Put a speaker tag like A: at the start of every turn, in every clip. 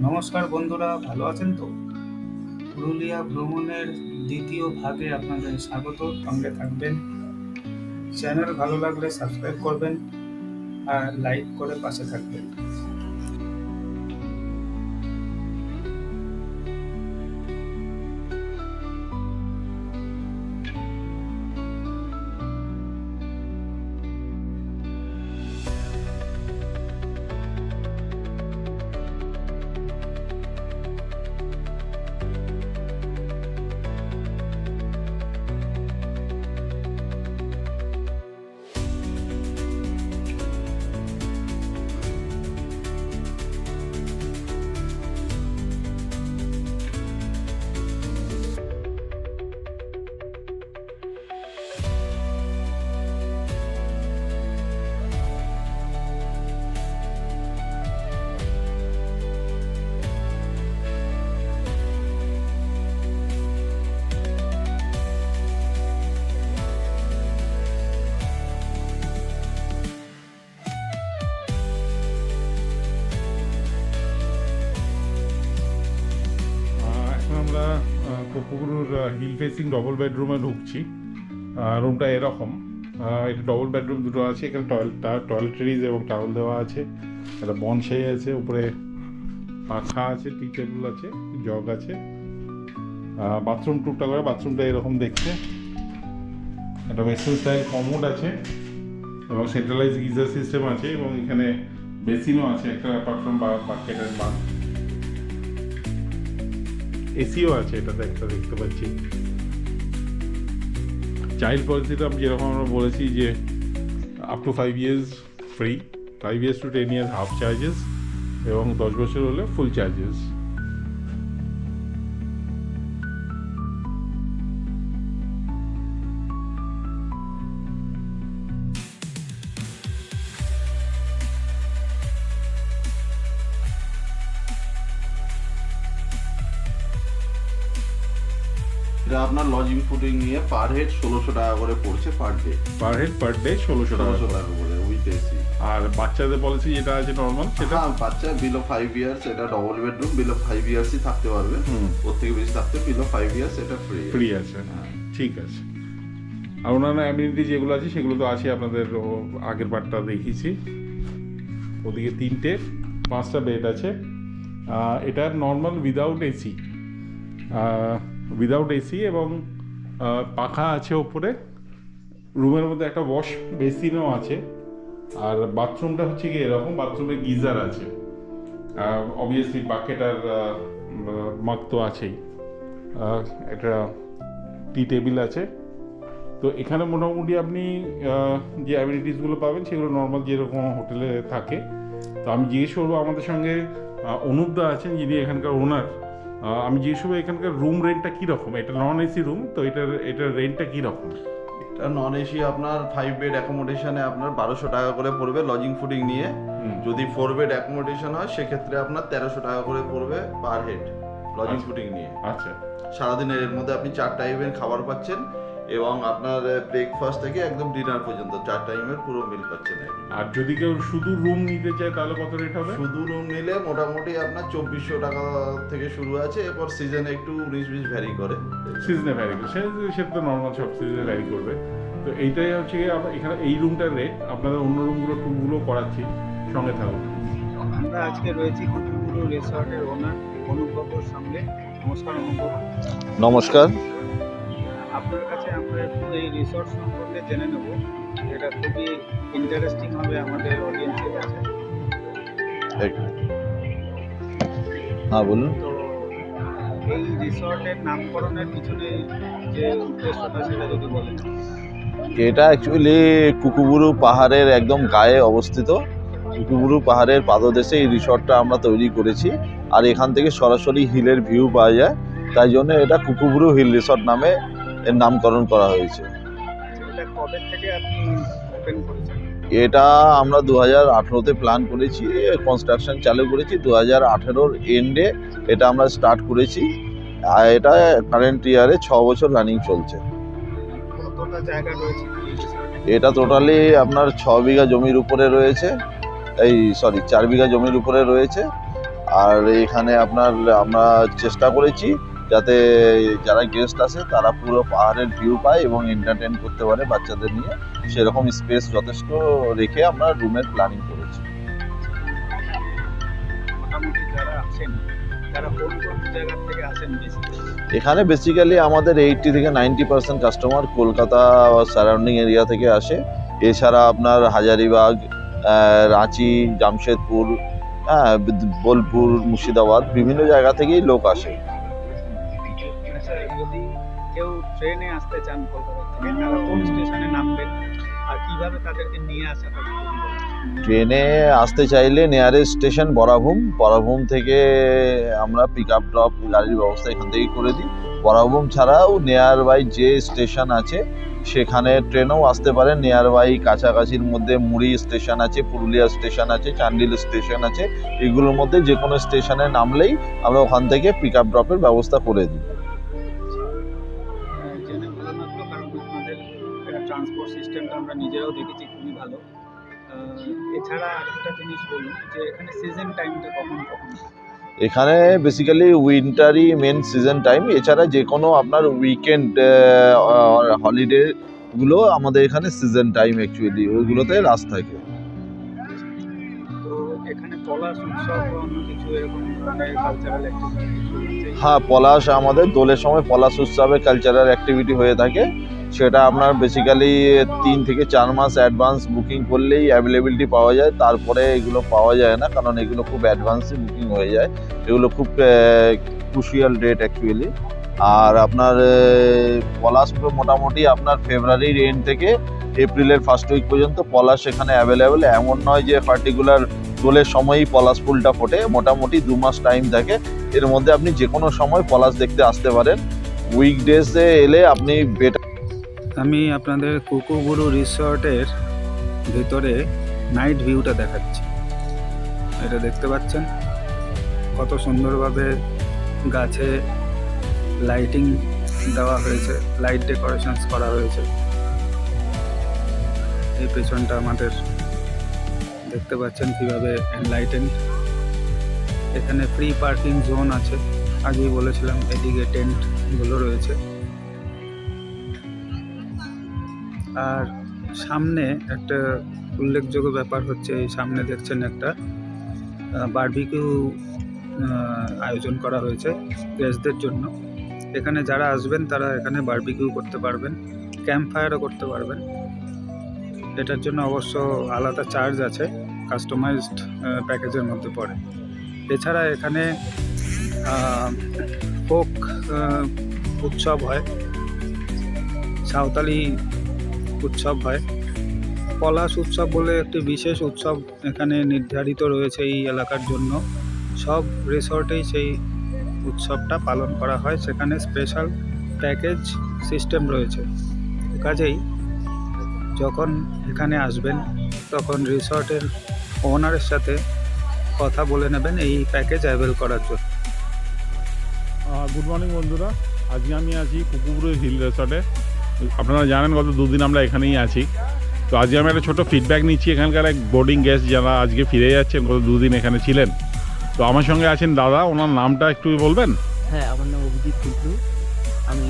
A: নমস্কার বন্ধুরা, ভালো আছেন তো? পুরুলিয়া ভ্রমণের দ্বিতীয় ভাগে আপনাদের স্বাগত। সঙ্গে থাকবেন। চ্যানেল ভালো লাগলে সাবস্ক্রাইব করবেন আর লাইক করে পাশে থাকবেন।
B: কোকুগুরুর হিল ফেসিং ডবল বেডরুমে ঢুকছি। রুমটা এরকম। এটা ডবল বেডরুম দুটো আছে, এখানে টয়লেট টয়লেটারিজ এবং টাওয়াল দেওয়া আছে। একটা বনসাই আছে, উপরে পাখা আছে টি টেবিল আছে জগ আছে। বাথরুম টুকটা করে বাথরুমটা এরকম দেখতে। একটা ওয়েস্টার্ন স্টাইল কমোড আছে এবং সেন্ট্রালাইজ গিজার সিস্টেম আছে এবং এখানে বেসিনও আছে, একটা প্ল্যাটফর্ম বা বাকেটের বা এসিও আছে, এটাতে একটা দেখতে পাচ্ছি। চাইল্ড পলিসিটা যেরকম আমরা বলেছি যে up to five years free five years to ten years half charges এবং দশ বছর হলে ফুল চার্জেস
C: এটা আপনার লজিং ফুডিং নিয়ে পার হেড ষোলোশো টাকা করে পড়ছে per day
B: per head per day ষোলোশো টাকা
C: ষোলোশো টাকা করে উইথ এসি
B: আর বাচ্চাদের পলিসি যেটা আছে নর্মাল সেটা?
C: হ্যাঁ বাচ্চা বিলো ফাইভ ইয়ার্স এটা ডবল বেডরুম বিলো ফাইভ ইয়ার্সই থাকতে পারবে। ওর থেকে বেশি থাকতে বিলো ফাইভ ইয়ার্স এটা ফ্রি
B: ফ্রি আছে। ঠিক আছে। আর অন্যান্য অ্যামিনিটি যেগুলো আছে সেগুলো তো আছে আপনাদের আগের বারটা দেখিয়েছি। ওদিকে তিনটে পাঁচটা বেড আছে। এটা normal without AC without AC এবং পাখা আছে ওপরে। রুমের মধ্যে একটা ওয়াশ বেসিনও আছে। আর বাথরুমটা হচ্ছে কি এরকম বাথরুমে গিজার আছে। অবভিয়াসলি বাকেট আর মাগ তো আছেই। একটা টি টেবিল আছে। তো এখানে মোটামুটি আপনি যে অ্যামিনিটিসগুলো পাবেন, সেগুলো নর্মাল যেরকম হোটেলে থাকে। তো আমি জিজ্ঞেস করব আমাদের সঙ্গে অনুপদা আছেন, যিনি এখানকার ওনার আমি যে সময় এখানকার রুম রেন্টটা কীরকম এটা নন এসি রুম তো এটার এটার রেন্টটা কীরকম?
C: এটা নন এসি আপনার ফাইভ বেড অ্যাকোমোডেশনে আপনার বারোশো টাকা করে পড়বে লজিং ফুডিং নিয়ে। যদি ফোর বেড অ্যাকোমোডেশন হয় সেক্ষেত্রে আপনার তেরোশো টাকা করে পড়বে পার হেড লজিং। ফুডিং নিয়ে।
B: আচ্ছা।
C: সারাদিনের এর মধ্যে আপনি চার টাইপের খাবার পাচ্ছেন এবং আপনার ব্রেকফাস্ট থেকে একদম ডিনার পর্যন্ত চার টাইমের পুরো মিল পাচ্ছেন আর
B: আর যদি কেউ শুধু রুম নিতে চায় তাহলে কত রেট হবে?
C: শুধু রুম নিলে মোটামুটি আপনার চব্বিশশো টাকা থেকে শুরু আছে এরপর সিজনে একটু উনিশ বিশ ভ্যারি করে।
B: সিজনে ভ্যারি করবে সে সেটা তো নর্মাল সব সিজনে ভ্যারি করবে। তো এইটাই হচ্ছে এখানে এই রুমটার রেট আপনাদের অন্য রুমগুলো টুরগুলো করাচ্ছি সঙ্গে থাকুন।
A: আমরা আজকে রয়েছি কুতুবপুর রিসর্টের ওনার অনুভবর সঙ্গে। নমস্কার অনুভব
D: নমস্কার।
A: রিসর্ট সম্পর্কে জেনে নেব। যেটা খুবই ইন্টারেস্টিং হবে আমাদের অডিয়েন্সের কাছে।
D: হ্যাঁ বলুন।
A: তো এই রিসর্টের নামকরণের পিছনে যে উদ্দেশ্যটা সেটা যদি বলেন।
D: এটা অ্যাকচুয়ালি কুকুবুরু পাহাড়ের একদম গায়ে অবস্থিত। কুকুবুরু পাহাড়ের পাদদেশে এই রিসর্টটা আমরা তৈরি করেছি। আর এখান থেকে সরাসরি হিলের ভিউ পাওয়া যায়। তাই জন্য এটা কুকুবুরু হিল রিসর্ট নামে এর নামকরণ করা হয়েছে।
A: এটা কবে থেকে আপনি ওপেন করেছেন?
D: এটা আমরা দু হাজার আঠেরোতে প্ল্যান করেছি কনস্ট্রাকশন চালু করেছি দু হাজার আঠেরোর এন্ডে এটা আমরা স্টার্ট করেছি আর এটা কারেন্ট ইয়ারে ছ বছর রানিং চলছে। এটা টোটালি আপনার ছ বিঘা জমির উপরে রয়েছে এই সরি চার বিঘা জমির উপরে রয়েছে আর এখানে আপনার আমরা চেষ্টা করেছি যাতে যারা গেস্ট আসে তারা পুরো পাহাড়ের ভিউ পায় এবং এন্টারটেন করতে পারে বাচ্চাদের নিয়ে। সেরকম স্পেস যথেষ্ট রেখে আমরা রুমের প্ল্যানিং করেছি। এখানে বেসিক্যালি আমাদের এইটটি থেকে ninety percent customer Kolkata surrounding area থেকে আসে। এছাড়া আপনার হাজারিবাগ রাঁচি জামশেদপুর হ্যাঁ বোলপুর মুর্শিদাবাদ বিভিন্ন জায়গা থেকেই লোক আসে।
A: ট্রেনে আসতে চান কলকাতা কোন স্টেশনে নামবেন আর কীভাবে তাদেরকে নিয়ে আসা হবে?
D: ট্রেনে আসতে চাইলে নিয়ারেস্ট স্টেশন বরাভূম। বরাভূম থেকে আমরা পিক আপ ড্রপ গাড়ির ব্যবস্থা এখান থেকেই করে দিই। বরাভূম ছাড়াও নিয়ার বাই যে স্টেশন আছে, সেখানে ট্রেনেও আসতে পারেন। নিয়ার বাই কাছাকাছির মধ্যে মুড়ি স্টেশন আছে, পুরুলিয়া স্টেশন আছে, চান্ডিল স্টেশন আছে। এগুলোর মধ্যে যে কোনো স্টেশনে নামলেই আমরা ওখান থেকে পিক আপ ড্রপের ব্যবস্থা করে দিই।
A: দেখেছি খুবই ভালো। এছাড়া একটা জিনিস বলুন যে এখানে সিজন টাইমটা কখন কখন?
D: এখানে বেসিক্যালি উইন্টারই মেন সিজন টাইম এছাড়া যে কোনো আপনার উইকেন্ড হলিডে গুলো আমাদের এখানে সিজন টাইম অ্যাকচুয়ালি ওইগুলোতে রাস থাকে।
A: আছে?
D: হ্যাঁ পলাশ আমাদের দোলের সময় পলাশ উৎসবে কালচারাল অ্যাক্টিভিটি হয়ে থাকে। সেটা আপনার বেসিক্যালি তিন থেকে চার মাস অ্যাডভান্স বুকিং করলেই অ্যাভেলেবিলিটি পাওয়া যায়। তারপরে এগুলো পাওয়া যায় না কারণ এগুলো খুব অ্যাডভান্সে বুকিং হয়ে যায়। এগুলো খুব ক্রুশিয়াল ডেট অ্যাকচুয়ালি আর আপনার আহ, পলাশ তো মোটামুটি আপনার ফেব্রুয়ারির এন্ড থেকে এপ্রিলের ফার্স্ট উইক পর্যন্ত পলাশ এখানে অ্যাভেলেবেল এমন নয় যে পার্টিকুলার দোলের সময়ই পলাশ ফুলটা ফোটে মোটামুটি দু মাস টাইম থাকে। এর মধ্যে আপনি যে কোনো সময় পলাশ দেখতে আসতে পারেন। উইকডেজে এলে আপনি বেটার
A: আমি আপনাদের কুকুগুরু রিসর্টের ভিতরে নাইট ভিউটা দেখাচ্ছি। এটা দেখতে পাচ্ছেন? কত সুন্দরভাবে গাছে লাইটিং দেওয়া হয়েছে, লাইট ডেকোরেশনস করা হয়েছে। এই পেছনটা আমাদের দেখতে পাচ্ছেন কীভাবে এনলাইটেন এখানে ফ্রি পার্কিং জোন আছে। আগেই বলেছিলাম, এদিকে টেন্টগুলো রয়েছে। আর সামনে একটা উল্লেখযোগ্য ব্যাপার হচ্ছে, এই সামনে দেখছেন একটা বারবিকিউ আয়োজন করা হয়েছে গেস্টদের জন্য। এখানে যারা আসবেন, তারা এখানে বার্বিকিউ করতে পারবেন ক্যাম্প ফায়ারও করতে পারবেন। এটার জন্য অবশ্য আলাদা চার্জ আছে কাস্টমাইজড প্যাকেজের মধ্যে পড়ে। এছাড়া এখানে ফোক উৎসব হয়। সাঁওতালি উৎসব হয়। পলাশ উৎসব বলে একটি বিশেষ উৎসব এখানে নির্ধারিত রয়েছে এই এলাকার জন্য। সব রিসর্টেই সেই উৎসবটা পালন করা হয়। সেখানে স্পেশাল প্যাকেজ সিস্টেম রয়েছে। কাজেই যখন এখানে আসবেন, তখন রিসর্টের ওনারের সাথে কথা বলে নেবেন এই প্যাকেজ অ্যাভেল করার জন্য।
B: গুড মর্নিং বন্ধুরা। আজকে আমি আছি কুকুরু হিল রিসর্টে আপনারা জানেন গত দুদিন আমরা এখানেই আছি। তো আজকে আমি একটা ছোটো ফিডব্যাক নিচ্ছি এখানকার এক বোর্ডিং গেস্ট যারা আজকে ফিরে যাচ্ছেন গত দুদিন এখানে ছিলেন। তো আমার সঙ্গে আছেন দাদা ওনার নামটা একটু বলবেন?
E: হ্যাঁ আমার নাম অভিজিৎ কুটলু। আমি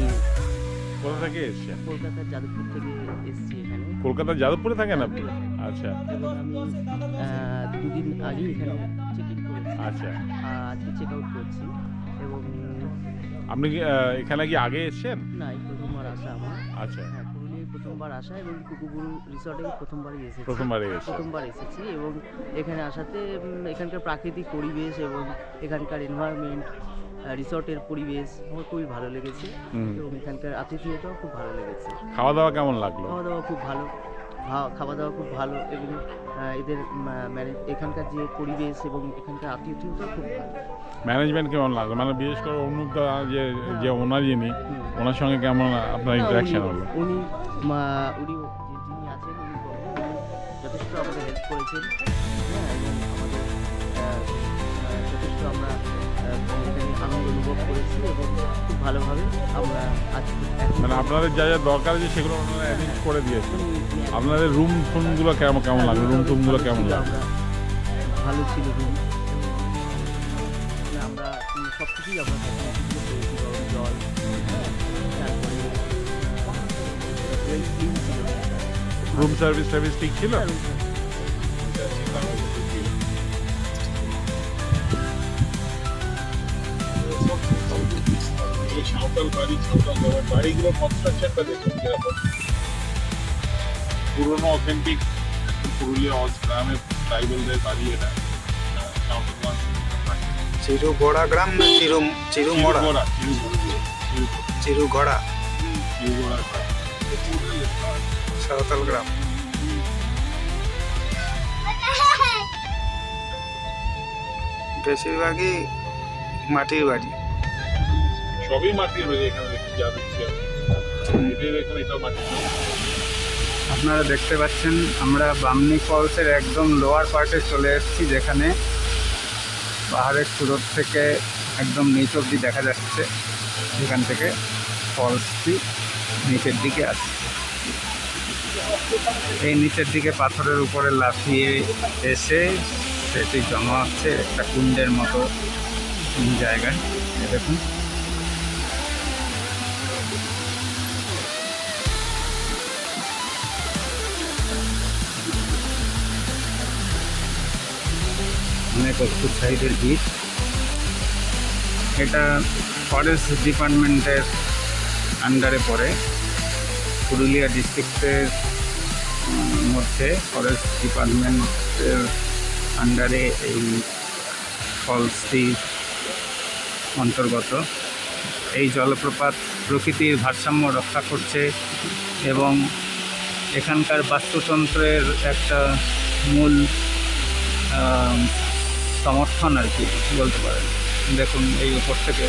B: কোথা থেকে এসছেন?
E: কলকাতার যাদবপুর থেকে এসেছি এখানে।
B: কলকাতার যাদবপুরে থাকেন আপনি? আচ্ছা।
E: আমি দুদিন আগে এখানে চেক ইন করেছি।
B: আচ্ছা।
E: আজকে চেক আউট করছি। এবং
B: আপনি কি এখানে কি আগে এসছেন?
E: না আসা আমার।
B: আচ্ছা।
E: হ্যাঁ পুরুলিয়ায় প্রথমবার আসা এবং কুকুগুরু রিসর্টে প্রথমবারই এসেছি।
B: প্রথমবার এসেছি।
E: প্রথমবার এসেছি এবং এখানে আসাতে এখানকার প্রাকৃতিক পরিবেশ এবং এখানকার এনভায়রনমেন্ট রিসর্টের পরিবেশ আমার খুবই ভালো লেগেছে। এবং এখানকার আতিথেয়তাও খুব ভালো লেগেছে।
B: খাওয়া দাওয়া কেমন লাগল?
E: খাওয়া দাওয়া খুব ভালো। খাওয়া দাওয়া খুব ভালো এবং এদের মানে এখানকার যে পরিবেশ এবং এখানকার আতিথেয়তা খুব ভালো।
B: ম্যানেজমেন্ট কেমন লাগল? মানে বিশেষ করে অনুপদা যে যে ওনার যিনি। ওনার সঙ্গে কেমন আপনার ইন্টারাকশন হলো?
E: উনি উনি যে- যিনি আছেন উনি যথেষ্ট আমাদের হেল্প করেছেন। হ্যাঁ এবং আমাদের যথেষ্ট আমরা এখানে আনন্দ অনুভব করেছি এবং খুব ভালোভাবে আমরা আজকে
B: মানে আপনাদের যা যা দরকার আছে সেগুলো ওনারা অ্যারেঞ্জ করে দিয়েছে
E: উনি- উনি
B: আপনাদের রুম টুমগুলো কেমন কেমন লাগল? রুম টুমগুলো কেমন লাগল?
E: ভালো ছিল রুম আমরা সব কিছুই আমরা জল
B: রুম সার্ভিস টার্ভিস ঠিক ছিল? সাঁওতাল বাড়ি সাঁওতাল জমির বাড়িগুলো কনস্ট্রাকশনটা দেখুন কীরকম। পুরোনো অথেন্টিক পুরুলিয়া অজ গ্রামের ট্রাইবেলদের বাড়ি এটা। সাঁওতাল।
A: চিরুগড়া গ্রাম না চিরু চিরুমড়া?
B: চিরুগড়া, চিরুগড়া।
A: সাঁওতাল গ্রাম। বেশিরভাগই মাটির বাড়ি।
B: সবই মাটির বাড়ি এখানে যা দেখছি
A: আপনারা দেখতে পাচ্ছেন, আমরা বামনি ফলসের একদম লোয়ার পার্টে চলে এসেছি, যেখানে পাহাড়ের চূড়োর থেকে একদম নিচ অব্দি দেখা যাচ্ছে, যেখান থেকে ফলসটি নিচের দিকে আছে এই নিচের দিকে পাথরের উপরে লাফিয়ে এসে সেটি জমা হচ্ছে একটা কুণ্ডের মতো জায়গায়। দেখুন। অদ্ভুত সাইডের বীজ এটা ফরেস্ট ডিপার্টমেন্টের আন্ডারে পড়ে। পুরুলিয়া ডিস্ট্রিক্টের মধ্যে ফরেস্ট ডিপার্টমেন্টের আন্ডারে এই ফলসটি অন্তর্গত। এই জলপ্রপাত প্রকৃতির ভারসাম্য রক্ষা করছে এবং এখানকার বাস্তুতন্ত্রের একটা মূল সমর্থন আর কি বলতে পারেন? দেখুন, এই উপর থেকে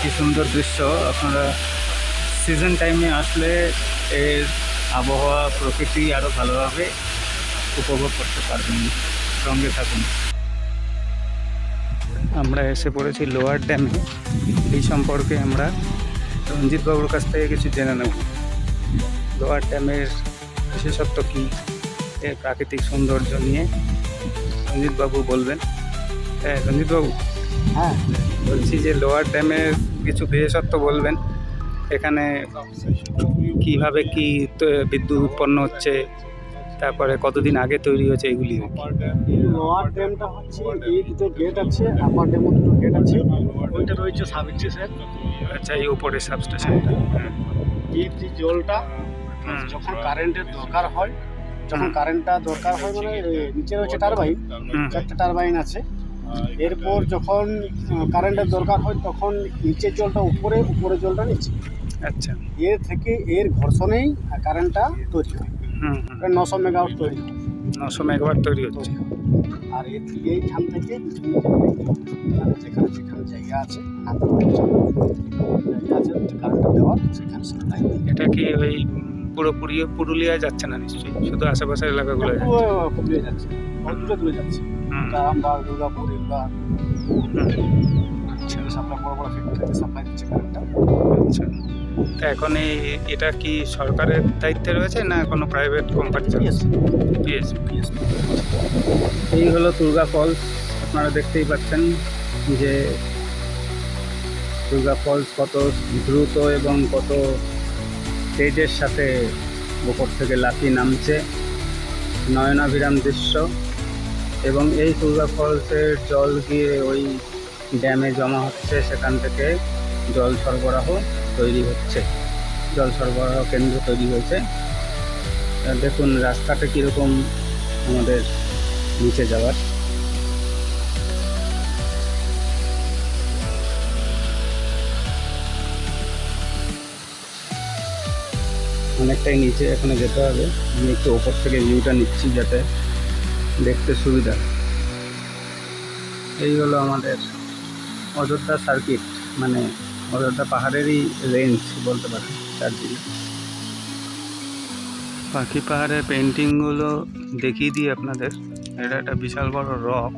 A: কি সুন্দর দৃশ্য। আপনারা সিজন টাইমে আসলে এর আবহাওয়া, প্রকৃতি আরও ভালোভাবে উপভোগ করতে পারবেন। সঙ্গে থাকুন। আমরা এসে পড়েছি লোয়ার ড্যামে। এই সম্পর্কে আমরা রঞ্জিত বাবুর কাছ থেকে কিছু জেনে নেব। লোয়ার ড্যামের বিশেষত্ব কী? এর প্রাকৃতিক সৌন্দর্য নিয়ে রঞ্জিত বাবু বলবেন। হ্যাঁ রঞ্জিত বাবু
F: হ্যাঁ।
A: বলছি যে লোয়ার ড্যামের কিছু বিশেষত্ব বলবেন? এখানে কীভাবে কি বিদ্যুৎ উৎপন্ন হচ্ছে? তারপরে কতদিন আগে তৈরি হয়েছে এগুলি?
F: লোয়ার ড্যামটা হচ্ছে এই দুটো গেট আছে আপার ড্যামও দুটো গেট আছে ওইটা রয়েছে সাব স্টেশন
A: আচ্ছা এই উপরে সাবস্টেশনটা
F: এই যে জলটা যখন কারেন্টের দরকার হয় যখন কারেন্টটা দরকার হয় মানে নিচে রয়েছে টারবাইন। চারটে টারবাইন আছে। এরপর যখন কারেন্টের দরকার হয় তখন নিচের জলটা উপরে উপরে জলটা নিচে।
A: আচ্ছা।
F: এর থেকে এর ঘর্ষণেই কারেন্টটা তৈরি হয়। নশো মেগাওয়াট তৈরি হয়।
A: নশো মেগাওয়াট তৈরি হচ্ছে।
F: আর এর থেকে এইখান থেকে মানে যেখানে যেখানে জায়গা আছে জায়গা আছে কারেন্টটা দেওয়ার সেখানে
A: এটা কি ওই পুরোপুরি পুরুলিয়া যাচ্ছে না নিশ্চয়ই। শুধু আশেপাশের এলাকাগুলো যাচ্ছে।
F: দূরে যাচ্ছে। দূরে দূরে যাচ্ছে। দুর্গাপুর এগুলা
A: আচ্ছা
F: সাপ্লাই বড় বড় ফ্যাক্টরিতে সাপ্লাই দিচ্ছে কারেন্টটা
A: আচ্ছা। তা এখন এই এটা কি সরকারের দায়িত্বে রয়েছে না কোনো প্রাইভেট কোম্পানি পিএসপি এই হলো দুর্গা ফলস আপনারা দেখতেই পাচ্ছেন যে দুর্গা ফলস কত দ্রুত এবং কত তেজের সাথে ওপর থেকে লাফি নামছে নয়নাভিরাম দৃশ্য এবং এই দুর্গা ফলসের জল গিয়ে ওই ড্যামে জমা হচ্ছে। সেখান থেকে জল সরবরাহ তৈরি হচ্ছে। জল সরবরাহ কেন্দ্র তৈরি হয়েছে। দেখুন, রাস্তাটা কীরকম আমাদের নিচে যাওয়ার। অনেকটাই নিচে এখানে যেতে হবে। আমি একটু ওপর থেকে ভিউটা নিচ্ছি যাতে দেখতে সুবিধা। এই হলো আমাদের অযোধ্যা সার্কিট মানে অযোধ্যা পাহাড়েরই রেঞ্জ বলতে পারেন চারদিকে। পাখি পাহাড়ের পেন্টিংগুলো দেখিয়ে দিই আপনাদের। এটা একটা বিশাল বড় রক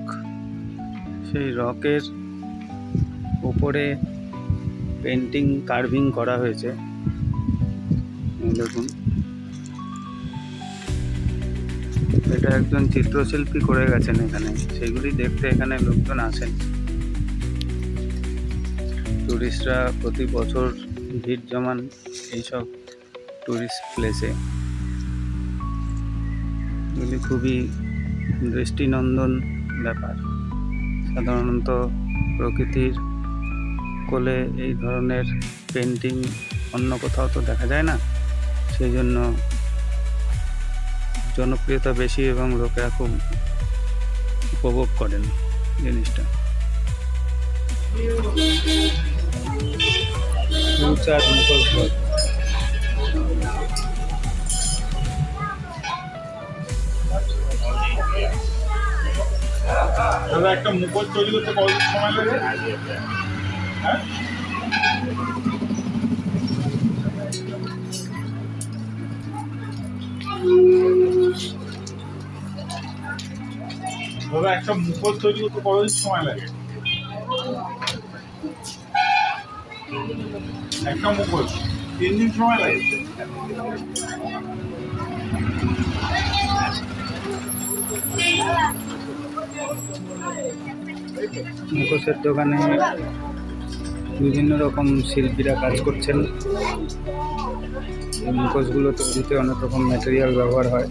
A: সেই রকের উপরে পেন্টিং কার্ভিং করা হয়েছে। দেখুন। এটা একজন চিত্রশিল্পী করে গেছেন এখানে। সেগুলি দেখতে এখানে লোকজন আসেন। ট্যুরিস্টরা প্রতি বছর ভিড় জমান এইসব ট্যুরিস্ট প্লেসে। এগুলি খুবই দৃষ্টিনন্দন ব্যাপার। সাধারণত প্রকৃতির কোলে এই ধরনের পেন্টিং অন্য কোথাও তো দেখা যায় না। সেই জন্য জনপ্রিয়তা বেশি এবং লোকেরা খুব উপভোগ করেন জিনিসটা।
B: একটা মুখোশ তৈরি করতে কত সময় লাগে? হ্যাঁ? দাদা একটা মুখোশ তৈরি করতে কতদিন সময় লাগে। একটা মুখোশ। তিন দিন সময় লাগে।
A: মুখোশের দোকানে বিভিন্ন রকম শিল্পীরা কাজ করছেন। মুখোশগুলো তৈরিতে অনেক রকম ম্যাটেরিয়াল ব্যবহার হয়।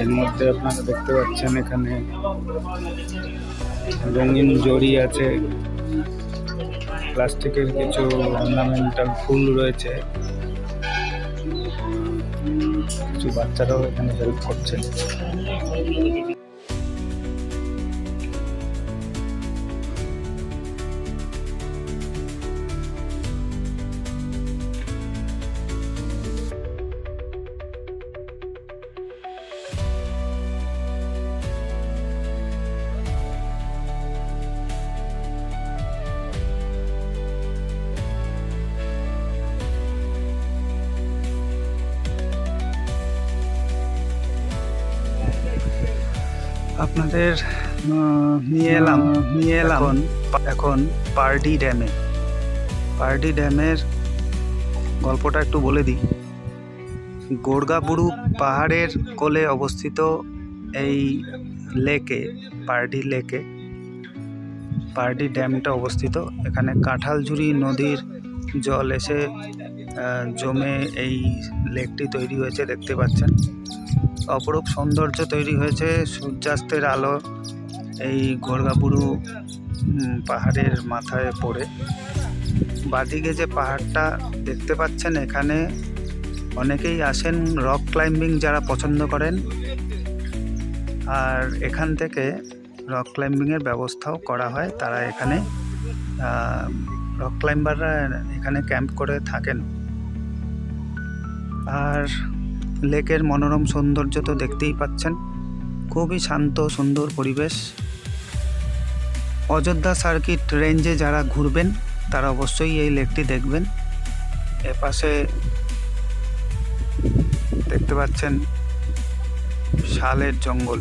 A: এর মধ্যে আপনারা দেখতে পাচ্ছেন এখানে রঙিন জড়ি আছে। প্লাস্টিকের কিছু অর্নামেন্টাল ফুল রয়েছে। কিছু বাচ্চারাও এখানে হেল্প করছে। আপনাদের নিয়ে এলাম নিয়ে এলাম। এখন পার্ডি ড্যামে। পার্ডি ড্যামের গল্পটা একটু বলে দিই। গোর্গাবুড়ু পাহাড়ের কোলে অবস্থিত এই লেকে পার্ডি লেকে পার্ডি ড্যামটা অবস্থিত। এখানে কাঁঠালঝুরি নদীর জল এসে জমে এই লেকটি তৈরি হয়েছে দেখতে পাচ্ছেন। অপরূপ সৌন্দর্য তৈরি হয়েছে, সূর্যাস্তের আলো এই গোরগাবুরু পাহাড়ের মাথায় পড়ে। বাদিকে যে পাহাড়টা দেখতে পাচ্ছেন, এখানে অনেকেই আসেন রক ক্লাইম্বিং যারা পছন্দ করেন। আর এখান থেকে রক ক্লাইম্বিংয়ের ব্যবস্থাও করা হয়। তারা এখানে রক ক্লাইম্বাররা এখানে ক্যাম্প করে থাকেন। আর লেকের মনোরম সৌন্দর্য তো দেখতেই পাচ্ছেন। খুবই শান্ত, সুন্দর পরিবেশ। অযোধ্যা সার্কিট রেঞ্জে যারা ঘুরবেন, তারা অবশ্যই এই লেকটি দেখবেন। এপাশে দেখতে পাচ্ছেন শালের জঙ্গল।